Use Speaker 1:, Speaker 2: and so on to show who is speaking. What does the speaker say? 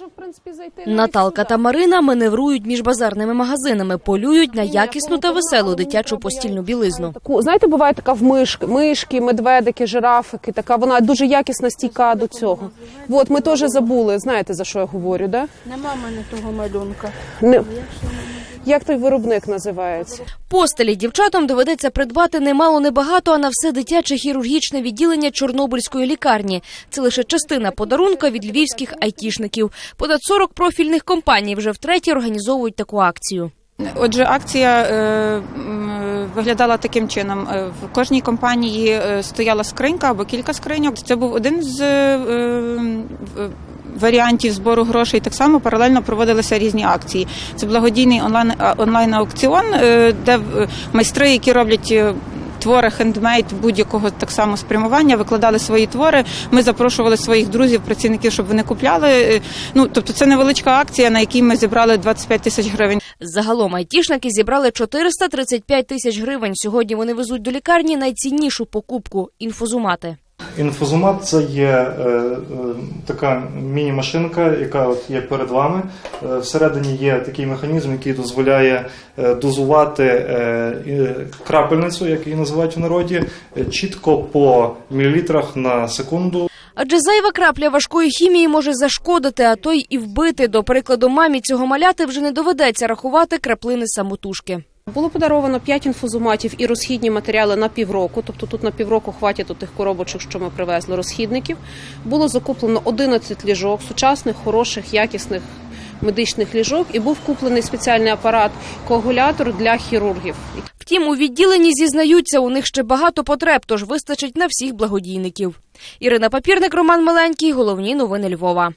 Speaker 1: може в принципі зайти.
Speaker 2: Наталка та Марина маневрують між базарними магазинами, полюють на якісну та веселу дитячу постільну білизну.
Speaker 1: Таку, знаєте, буває така в мишки, мишки, медведики, жирафики. Така вона дуже якісна стійка до цього. От ми теж забули. Знаєте за що я говорю? Да?
Speaker 3: Нема мене того малюнка.
Speaker 1: Не... Як той виробник називається?
Speaker 2: Постелі дівчатам доведеться придбати немало небагато, а на все дитяче хірургічне відділення Чорнобильської лікарні. Це лише частина подарунка від львівських айтішників. Понад 40 профільних компаній вже втретє організовують таку акцію.
Speaker 4: Отже, акція е, виглядала таким чином: Е, в кожній компанії е, стояла скринька або кілька скриньок. Це був один з е, варіантів збору грошей. Так само паралельно проводилися різні акції. Це благодійний онлайн онлайн аукціон, де е, майстри, які роблять. е, Твори хендмейд будь-якого так само спрямування викладали свої твори. Ми запрошували своїх друзів, працівників, щоб вони купляли. Е, Ну тобто, це невеличка акція, на якій ми зібрали 25 тисяч гривень.
Speaker 2: Загалом айтішники зібрали 435 тисяч гривень. Сьогодні вони везуть до лікарні найціннішу покупку інфузумати.
Speaker 5: Інфузумат це є е, е, така міні-машинка, яка от є перед вами. Е, всередині є такий механізм, який дозволяє е, дозувати е, крапельницю, як її називають в народі, чітко по мілілітрах на секунду.
Speaker 2: Адже зайва крапля важкої хімії може зашкодити, а то й і вбити. До прикладу, мамі цього маляти вже не доведеться рахувати краплини самотужки.
Speaker 1: Було подаровано 5 інфузуматів і розхідні матеріали на півроку. Тобто тут на півроку хватить тих коробочок, що ми привезли, розхідників. Було закуплено 11 ліжок, сучасних, хороших, якісних медичних ліжок, і був куплений спеціальний апарат коагулятор для хірургів.
Speaker 2: Втім, у відділенні зізнаються, у них ще багато потреб, тож вистачить на всіх благодійників. Ірина Папірник, Роман Миленький. Головні новини Львова.